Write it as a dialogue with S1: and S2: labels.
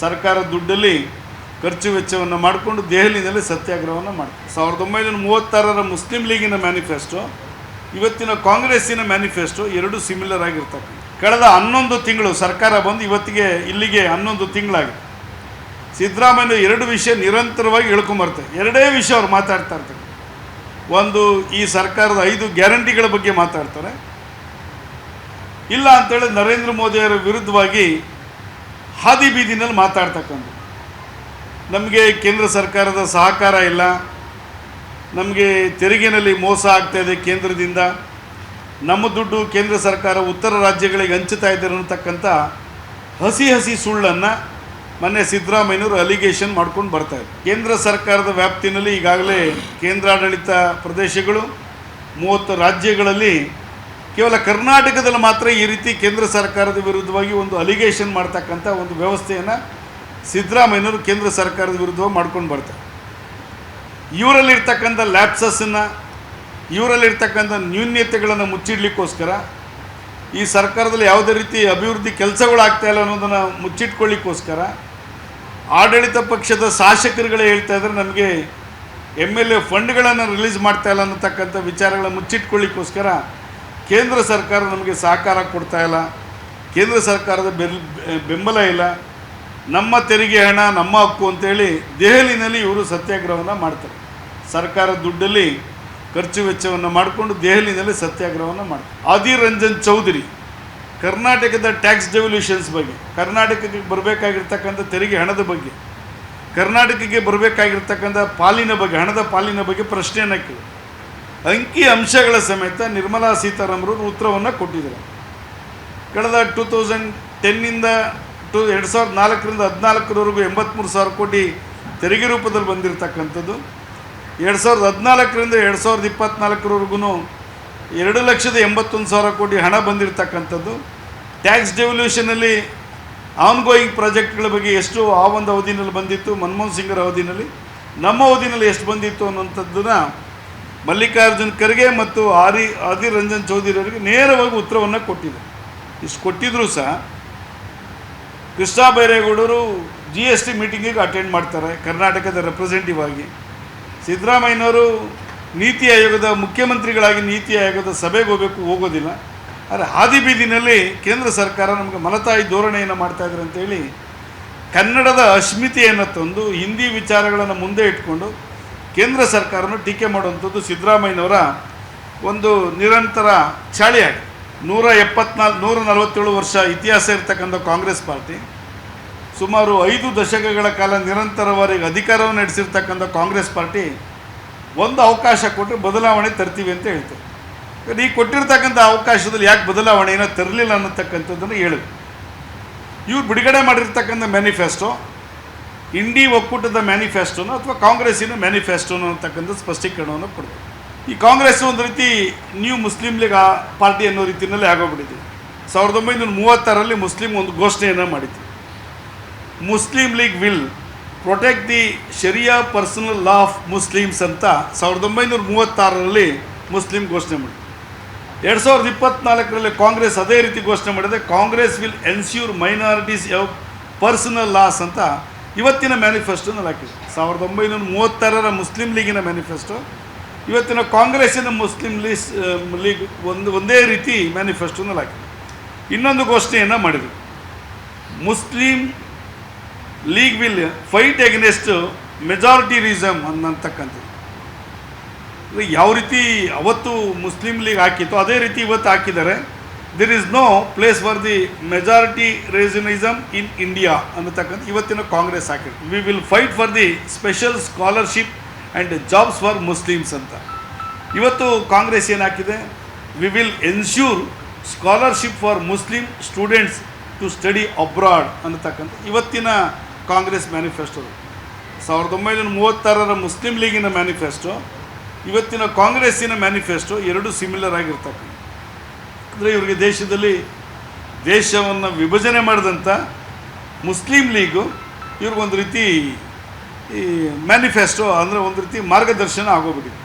S1: ಸರ್ಕಾರದ ದುಡ್ಡಲ್ಲಿ ಖರ್ಚು ವೆಚ್ಚವನ್ನು ಮಾಡಿಕೊಂಡು ದೆಹಲಿಯಲ್ಲಿ ಸತ್ಯಾಗ್ರಹವನ್ನು ಮಾಡ್ತಾರೆ. ಸಾವಿರದ ಒಂಬೈನೂರ ಮೂವತ್ತಾರರ ಮುಸ್ಲಿಂ ಲೀಗಿನ ಮ್ಯಾನಿಫೆಸ್ಟೋ, ಇವತ್ತಿನ ಕಾಂಗ್ರೆಸ್ಸಿನ ಮ್ಯಾನಿಫೆಸ್ಟೋ ಎರಡು ಸಿಮಿಲರ್ ಆಗಿರ್ತಕ್ಕಂಥ ಕಳೆದ ಹನ್ನೊಂದು ತಿಂಗಳು ಸರ್ಕಾರ ಬಂದು ಇವತ್ತಿಗೆ ಇಲ್ಲಿಗೆ ಹನ್ನೊಂದು ತಿಂಗಳಾಗಿದೆ. ಸಿದ್ದರಾಮಯ್ಯ ಎರಡು ವಿಷಯ ನಿರಂತರವಾಗಿ ಹೇಳ್ಕೊಂಬರ್ತಾರೆ ಎರಡೇ ವಿಷಯ ಅವ್ರು ಮಾತಾಡ್ತಾ ಇರ್ತಾರೆ. ಒಂದು, ಈ ಸರ್ಕಾರದ ಐದು ಗ್ಯಾರಂಟಿಗಳ ಬಗ್ಗೆ ಮಾತಾಡ್ತಾರೆ. ಇಲ್ಲ ಅಂತೇಳಿ ನರೇಂದ್ರ ಮೋದಿಯವರ ವಿರುದ್ಧವಾಗಿ ಹಾದಿ ಬೀದಿನಲ್ಲಿ ಮಾತಾಡ್ತಕ್ಕಂಥ ನಮಗೆ ಕೇಂದ್ರ ಸರ್ಕಾರದ ಸಹಕಾರ ಇಲ್ಲ. ನಮಗೆ ತೆರಿಗೆನಲ್ಲಿ ಮೋಸ ಆಗ್ತಾ ಇದೆ ಕೇಂದ್ರದಿಂದ. ನಮ್ಮ ದುಡ್ಡು ಕೇಂದ್ರ ಸರ್ಕಾರ ಉತ್ತರ ರಾಜ್ಯಗಳಿಗೆ ಹಂಚುತ್ತಾ ಇದ್ದಾರೆ ಅನ್ನತಕ್ಕಂಥ ಹಸಿ ಹಸಿ ಸುಳ್ಳನ್ನು ಮೊನ್ನೆ ಸಿದ್ದರಾಮಯ್ಯನವರು ಅಲಿಗೇಷನ್ ಮಾಡ್ಕೊಂಡು ಬರ್ತಾರೆ ಕೇಂದ್ರ ಸರ್ಕಾರದ ವ್ಯಾಪ್ತಿನಲ್ಲಿ ಈಗಾಗಲೇ ಕೇಂದ್ರಾಡಳಿತ ಪ್ರದೇಶಗಳು, ಮೂವತ್ತು ರಾಜ್ಯಗಳಲ್ಲಿ ಕೇವಲ ಕರ್ನಾಟಕದಲ್ಲಿ ಮಾತ್ರ ಈ ರೀತಿ ಕೇಂದ್ರ ಸರ್ಕಾರದ ವಿರುದ್ಧವಾಗಿ ಒಂದು ಅಲಿಗೇಷನ್ ಮಾಡ್ತಕ್ಕಂಥ ಒಂದು ವ್ಯವಸ್ಥೆಯನ್ನು ಸಿದ್ದರಾಮಯ್ಯನವರು ಕೇಂದ್ರ ಸರ್ಕಾರದ ವಿರುದ್ಧವಾಗಿ ಮಾಡ್ಕೊಂಡು ಬರ್ತಾರೆ. ಇವರಲ್ಲಿರ್ತಕ್ಕಂಥ ಲ್ಯಾಪ್ಸಸ್ಸನ್ನು ಇವರಲ್ಲಿರ್ತಕ್ಕಂಥ ನ್ಯೂನ್ಯತೆಗಳನ್ನು ಮುಚ್ಚಿಡ್ಲಿಕ್ಕೋಸ್ಕರ ಈ ಸರ್ಕಾರದಲ್ಲಿ ಯಾವುದೇ ರೀತಿ ಅಭಿವೃದ್ಧಿ ಕೆಲಸಗಳು ಆಗ್ತಾ ಇಲ್ಲ ಅನ್ನೋದನ್ನು ಮುಚ್ಚಿಟ್ಕೊಳ್ಳಿಕ್ಕೋಸ್ಕರ ಆಡಳಿತ ಪಕ್ಷದ ಶಾಸಕರುಗಳೇ ಹೇಳ್ತಾ ಇದ್ದಾರೆ, ನಮಗೆ ಎಂ ಎಲ್ ಎ ಫಂಡ್ಗಳನ್ನು ರಿಲೀಸ್ ಮಾಡ್ತಾ ಇಲ್ಲ ಅನ್ನತಕ್ಕಂಥ ವಿಚಾರಗಳನ್ನು ಮುಚ್ಚಿಟ್ಕೊಳ್ಳಿಕ್ಕೋಸ್ಕರ ಕೇಂದ್ರ ಸರ್ಕಾರ ನಮಗೆ ಸಹಕಾರ ಕೊಡ್ತಾ ಇಲ್ಲ. ಕೇಂದ್ರ ಸರ್ಕಾರದ ಬೆಲ್ ಬೆಂಬಲ ಇಲ್ಲ. ನಮ್ಮ ತೆರಿಗೆ ಹಣ, ನಮ್ಮ ಹಕ್ಕು ಅಂತೇಳಿ ದೆಹಲಿನಲ್ಲಿ ಇವರು ಸತ್ಯಾಗ್ರಹವನ್ನು ಮಾಡ್ತಾರೆ. ಸರ್ಕಾರ ದುಡ್ಡಲ್ಲಿ ಖರ್ಚು ವೆಚ್ಚವನ್ನು ಮಾಡಿಕೊಂಡು ದೆಹಲಿನಲ್ಲಿ ಸತ್ಯಾಗ್ರಹವನ್ನು ಮಾಡ್ತಾರೆ. ಆದಿರ್ ರಂಜನ್ ಚೌಧರಿ, ಕರ್ನಾಟಕದ ಟ್ಯಾಕ್ಸ್ ಡೆವಲ್ಯೂಷನ್ಸ್ ಬಗ್ಗೆ, ಕರ್ನಾಟಕಕ್ಕೆ ಬರಬೇಕಾಗಿರ್ತಕ್ಕಂಥ ತೆರಿಗೆ ಹಣದ ಬಗ್ಗೆ, ಕರ್ನಾಟಕಕ್ಕೆ ಬರಬೇಕಾಗಿರ್ತಕ್ಕಂಥ ಪಾಲಿನ ಬಗ್ಗೆ, ಹಣದ ಪಾಲಿನ ಬಗ್ಗೆ ಪ್ರಶ್ನೆಯನ್ನು ಕೇಳಿ ಅಂಕಿ ಅಂಶಗಳ ಸಮೇತ ನಿರ್ಮಲಾ ಸೀತಾರಾಮರವರು ಉತ್ತರವನ್ನು ಕೊಟ್ಟಿದ್ದಾರೆ. ಕಳೆದ ಟೂ ತೌಸಂಡ್ ಟೆನ್ನಿಂದ ಟು ಎರಡು ಸಾವಿರದ ನಾಲ್ಕರಿಂದ ಹದಿನಾಲ್ಕರವರೆಗೂ ಎಂಬತ್ತ್ಮೂರು ಸಾವಿರ ಕೋಟಿ ತೆರಿಗೆ ರೂಪದಲ್ಲಿ ಬಂದಿರತಕ್ಕಂಥದ್ದು. ಎರಡು ಸಾವಿರದ ಹದಿನಾಲ್ಕರಿಂದ ಎರಡು ಸಾವಿರದ ಇಪ್ಪತ್ತ್ನಾಲ್ಕರವರೆಗೂ ಎರಡು ಲಕ್ಷದ ಎಂಬತ್ತೊಂದು ಸಾವಿರ ಕೋಟಿ ಹಣ ಬಂದಿರತಕ್ಕಂಥದ್ದು. ಟ್ಯಾಕ್ಸ್ ಡೆವಲ್ಯೂಷನಲ್ಲಿ ಆನ್ ಗೋಯಿಂಗ್ ಪ್ರಾಜೆಕ್ಟ್ಗಳ ಬಗ್ಗೆ ಎಷ್ಟು ಆ ಒಂದು ಅವಧಿನಲ್ಲಿ ಬಂದಿತ್ತು. ಮನಮೋಹನ್ ಸಿಂಗರ ಅವಧಿನಲ್ಲಿ. ನಮ್ಮ ಅವಧಿನಲ್ಲಿ ಎಷ್ಟು ಬಂದಿತ್ತು ಅನ್ನೋಂಥದ್ದನ್ನ ಮಲ್ಲಿಕಾರ್ಜುನ್ ಖರ್ಗೆ ಮತ್ತು ಆರಿ ಆದಿರ್ ರಂಜನ್ ಚೌಧರಿ ಅವರಿಗೆ ನೇರವಾಗಿ ಉತ್ತರವನ್ನು ಕೊಟ್ಟಿದೆ. ಇಷ್ಟು ಕೊಟ್ಟಿದ್ರು ಸಹ ಕೃಷ್ಣ ಬೈರೇಗೌಡರು ಜಿ ಎಸ್ ಟಿ ಮೀಟಿಂಗಿಗೆ ಅಟೆಂಡ್ ಮಾಡ್ತಾರೆ, ಕರ್ನಾಟಕದ ರೆಪ್ರೆಸೆಂಟಿವ್ ಆಗಿ. ಸಿದ್ದರಾಮಯ್ಯನವರು ನೀತಿ ಆಯೋಗದ ಮುಖ್ಯಮಂತ್ರಿಗಳಾಗಿ ನೀತಿ ಆಯೋಗದ ಸಭೆಗೆ ಹೋಗಬೇಕು, ಹೋಗೋದಿಲ್ಲ. ಆದರೆ ಹಾದಿ ಬೀದಿನಲ್ಲಿ ಕೇಂದ್ರ ಸರ್ಕಾರ ನಮಗೆ ಮಲತಾಯಿ ಧೋರಣೆಯನ್ನು ಮಾಡ್ತಾ ಇದ್ದಾರೆ ಅಂತೇಳಿ ಕನ್ನಡದ ಅಸ್ಮಿತೆಯನ್ನು ತಂದು ಹಿಂದಿ ವಿಚಾರಗಳನ್ನು ಮುಂದೆ ಇಟ್ಕೊಂಡು ಕೇಂದ್ರ ಸರ್ಕಾರನ ಟೀಕೆ ಮಾಡುವಂಥದ್ದು ಸಿದ್ದರಾಮಯ್ಯನವರ ಒಂದು ನಿರಂತರ ಚಾಳಿಯಾಗಿದೆ ನೂರ ಎಪ್ಪತ್ನಾಲ್ಕು ನೂರ ನಲವತ್ತೇಳು ವರ್ಷ ಇತಿಹಾಸ ಇರತಕ್ಕಂಥ ಕಾಂಗ್ರೆಸ್ ಪಾರ್ಟಿ, ಸುಮಾರು ಐದು ದಶಕಗಳ ಕಾಲ ನಿರಂತರವಾಗಿ ಅಧಿಕಾರವನ್ನು ನಡೆಸಿರ್ತಕ್ಕಂಥ ಕಾಂಗ್ರೆಸ್ ಪಾರ್ಟಿ ಒಂದು ಅವಕಾಶ ಕೊಟ್ಟರೆ ಬದಲಾವಣೆ ತರ್ತೀವಿ ಅಂತ ಹೇಳ್ತಾರೆ ಈ ಕೊಟ್ಟಿರ್ತಕ್ಕಂಥ ಅವಕಾಶದಲ್ಲಿ ಯಾಕೆ ಬದಲಾವಣೆ ಏನೋ ತರಲಿಲ್ಲ ಅನ್ನತಕ್ಕಂಥದ್ದನ್ನು ಹೇಳಿದ್ರು ಇವ್ರು ಬಿಡುಗಡೆ ಮಾಡಿರ್ತಕ್ಕಂಥ ಮ್ಯಾನಿಫೆಸ್ಟೋ ಇಂಡಿ ಒಕ್ಕೂಟದ ಮ್ಯಾನಿಫೆಸ್ಟೋನೋ ಅಥವಾ ಕಾಂಗ್ರೆಸ್ಸಿನ ಮ್ಯಾನಿಫೆಸ್ಟೋನೋ ಅಂತಕ್ಕಂಥ ಸ್ಪಷ್ಟೀಕರಣವನ್ನು ಕೊಡ್ತದೆ. ಈ ಕಾಂಗ್ರೆಸ್ ಒಂದು ರೀತಿ ನ್ಯೂ ಮುಸ್ಲಿಂ ಲೀಗ್ ಪಾರ್ಟಿ ಅನ್ನೋ ರೀತಿಯಲ್ಲಿ ಆಗೋಗ್ಬಿಟ್ಟಿದೆ. ಸಾವಿರದ ಒಂಬೈನೂರ ಮೂವತ್ತಾರಲ್ಲಿ ಮುಸ್ಲಿಂ ಒಂದು ಘೋಷಣೆಯನ್ನು ಮಾಡಿತ್ತು. Muslim League will protect the sharia personal law of Muslims ಅಂತ ಸಾವಿರದ ಒಂಬೈನೂರ ಮೂವತ್ತಾರರಲ್ಲಿ ಮುಸ್ಲಿಂ ಘೋಷಣೆ ಮಾಡಿ ಎರಡು ಸಾವಿರದ ಇಪ್ಪತ್ನಾಲ್ಕರಲ್ಲಿ ಕಾಂಗ್ರೆಸ್ ಅದೇ ರೀತಿ ಘೋಷಣೆ ಮಾಡಿದೆ, ಕಾಂಗ್ರೆಸ್ ವಿಲ್ ಎನ್ಸ್ಯೂರ್ ಮೈನಾರಿಟೀಸ್ ಯಾವ ಪರ್ಸನಲ್ ಲಾಸ್ ಅಂತ ಇವತ್ತಿನ ಮ್ಯಾನಿಫೆಸ್ಟೋನ ಹಾಕಿದೆ ಸಾವಿರದ ಒಂಬೈನೂರ ಮೂವತ್ತಾರರ ಮುಸ್ಲಿಂ ಲೀಗಿನ ಮ್ಯಾನಿಫೆಸ್ಟೋ ಇವತ್ತಿನ ಕಾಂಗ್ರೆಸ್ಸಿನ ಮುಸ್ಲಿಂ ಲೀಸ್ ಲೀಗ್ ಒಂದು, ಒಂದೇ ರೀತಿ ಮ್ಯಾನಿಫೆಸ್ಟೋನಲ್ಲಿ ಹಾಕಿದೆ ಇನ್ನೊಂದು ಘೋಷಣೆಯನ್ನು ಮಾಡಿದರು. Muslim League will fight against majoritarianism ಅನ್ನತಕ್ಕಂಥದ್ದು. ಇದು ಯಾವ ರೀತಿ ಅವತ್ತು ಮುಸ್ಲಿಂ ಲೀಗ್ ಹಾಕಿತ್ತು, ಅದೇ ರೀತಿ ಇವತ್ತು ಹಾಕಿದ್ದಾರೆ. There is no place for the majoritarianism in India ಅನ್ನತಕ್ಕಂಥ ಇವತ್ತಿನ ಕಾಂಗ್ರೆಸ್ ಹಾಕಿದೆ we will fight for the special scholarship and jobs for Muslims ಅಂತ. ಇವತ್ತು Congress ಏನಾಕಿದೆ we will ensure scholarship for Muslim students to study abroad ಅನ್ನತಕ್ಕಂಥ ಇವತ್ತಿನ Congress manifesto ಸಾವಿರದ ಒಂಬೈನೂರ ಮೂವತ್ತಾರರ Muslim ಲೀಗಿನ manifesto ಇವತ್ತಿನ ಕಾಂಗ್ರೆಸ್ಸಿನ ಮ್ಯಾನಿಫೆಸ್ಟೋ ಎರಡು ಸಿಮಿಲರ್ ಆಗಿರ್ತಕ್ಕಂಥ. ಅಂದರೆ ಇವರಿಗೆ ದೇಶದಲ್ಲಿ ದೇಶವನ್ನು ವಿಭಜನೆ ಮಾಡಿದಂಥ ಮುಸ್ಲಿಂ ಲೀಗು ಇವ್ರಿಗೊಂದು ರೀತಿ ಈ ಮ್ಯಾನಿಫೆಸ್ಟೋ ಅಂದರೆ ಒಂದು ರೀತಿ ಮಾರ್ಗದರ್ಶನ ಆಗೋಗ್ಬಿಟ್ಟಿದೆ.